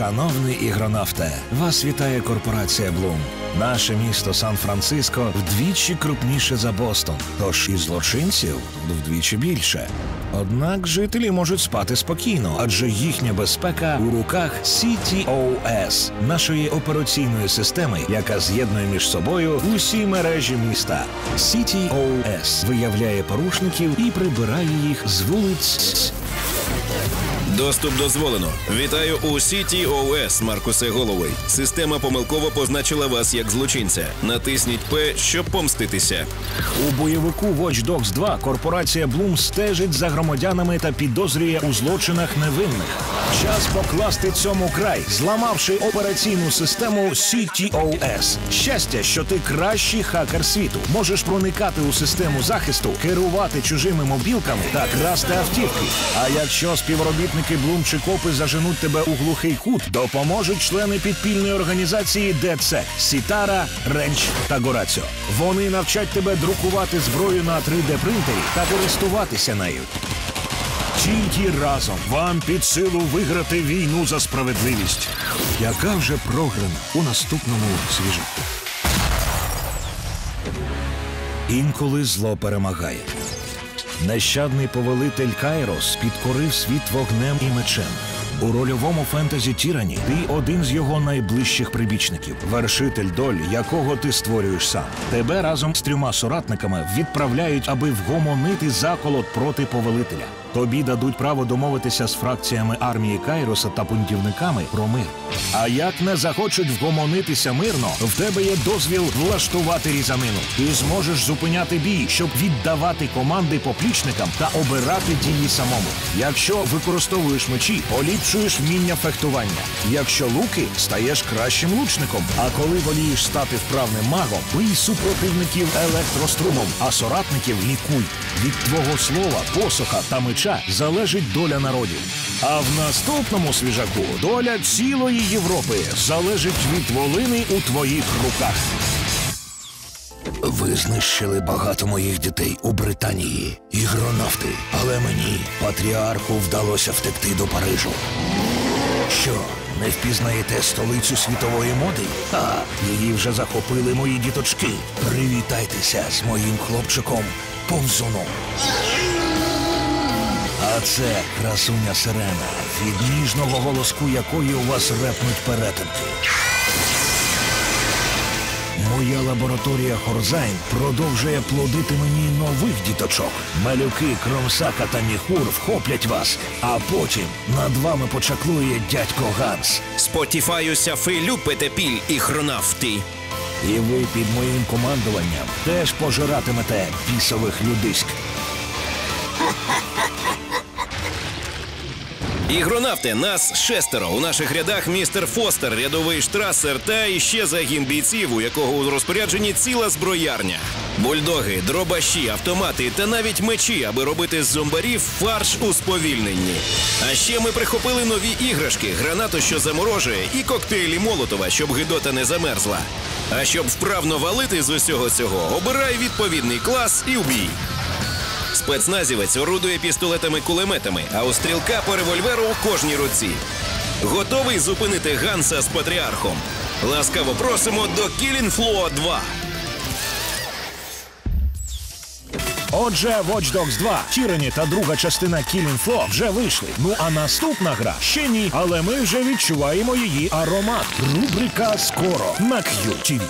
Шановний ігронавте, вас вітає корпорація Блум. Наше місто Сан-Франциско вдвічі крупніше за Бостон, тож і злочинців тут вдвічі більше. Однак жителі можуть спати спокійно, адже їхня безпека у руках CTOS, нашої операційної системи, яка з'єднує між собою усі мережі міста. CTOS виявляє порушників і прибирає їх з вулиць. Доступ дозволено. Вітаю у CTOS, Маркусе Головий. Система помилково позначила вас як злочинця. Натисніть П, щоб помститися. У бойовику Watch Dogs 2 корпорація Bloom стежить за громадянами та підозрює у злочинах невинних. Час покласти цьому край, зламавши операційну систему CTOS. Щастя, що ти кращий хакер світу. Можеш проникати у систему захисту, керувати чужими мобілками та красти автівки. А якщо співробітники Bloom чи копи заженуть тебе у глухий кут, допоможуть члени підпільної організації DedSec, Сітара, Ренч та Гораціо. Вони навчать тебе друкувати зброю на 3D принтері та користуватися нею. Тільки разом вам під силу виграти війну за справедливість. Яка вже програна у наступному свіжаку? Інколи зло перемагає. Нещадний повелитель Кайрос підкорив світ вогнем і мечем. У рольовому фентезі Тірані ти один з його найближчих прибічників, вершитель доль, якого ти створюєш сам. Тебе разом з трьома соратниками відправляють, аби вгомонити заколот проти повелителя. Тобі дадуть право домовитися з фракціями армії Кайроса та пунктівниками про мир. А як не захочуть вгомонитися мирно, в тебе є дозвіл влаштувати різанину. Ти зможеш зупиняти бій, щоб віддавати команди поплічникам та обирати дії самому. Якщо використовуєш мечі, поліпшуєш вміння фехтування. Якщо луки, стаєш кращим лучником. А коли волієш стати вправним магом, бий супротивників електрострумом, а соратників лікуй. Від твого слова, посоха та меча залежить доля народів. А в наступному свіжаку доля цілої Європи залежить від волини у твоїх руках. Ви знищили багато моїх дітей у Британії, ігронавти, але мені, патріарху, вдалося втекти до Парижу. Що, не впізнаєте столицю світової моди? А, її вже захопили мої діточки. Привітайтеся з моїм хлопчиком повзуном. А це красуня сирена, від ніжного голоску якої у вас репнуть перетинки. Моя лабораторія Хорзайн продовжує плодити мені нових діточок. Малюки, кромсака та міхур вхоплять вас, а потім над вами почаклує дядько Ганс. Спотіфаюся фи любите піль і хронавти. І ви під моїм командуванням теж пожиратимете пісових людиськ. Ігронавти, нас шестеро. У наших рядах містер Фостер, рядовий штрасер та іще загін бійців, у якого у розпорядженні ціла зброярня. Бульдоги, дробаші, автомати та навіть мечі, аби робити з зомбарів фарш у сповільненні. А ще ми прихопили нові іграшки, гранату, що заморожує, і коктейлі Молотова, щоб гидота не замерзла. А щоб вправно валити з усього цього, обирай відповідний клас і вбій. Спецназівець орудує пістолетами-кулеметами, а у стрілка по револьверу у кожній руці. Готовий зупинити Ганса з патріархом. Ласкаво просимо до Killing Floor 2. Отже, Watch Dogs 2, Tyranny та друга частина Killing Floor вже вийшли. Ну а наступна гра ще ні, але ми вже відчуваємо її аромат. Рубрика скоро на QTV.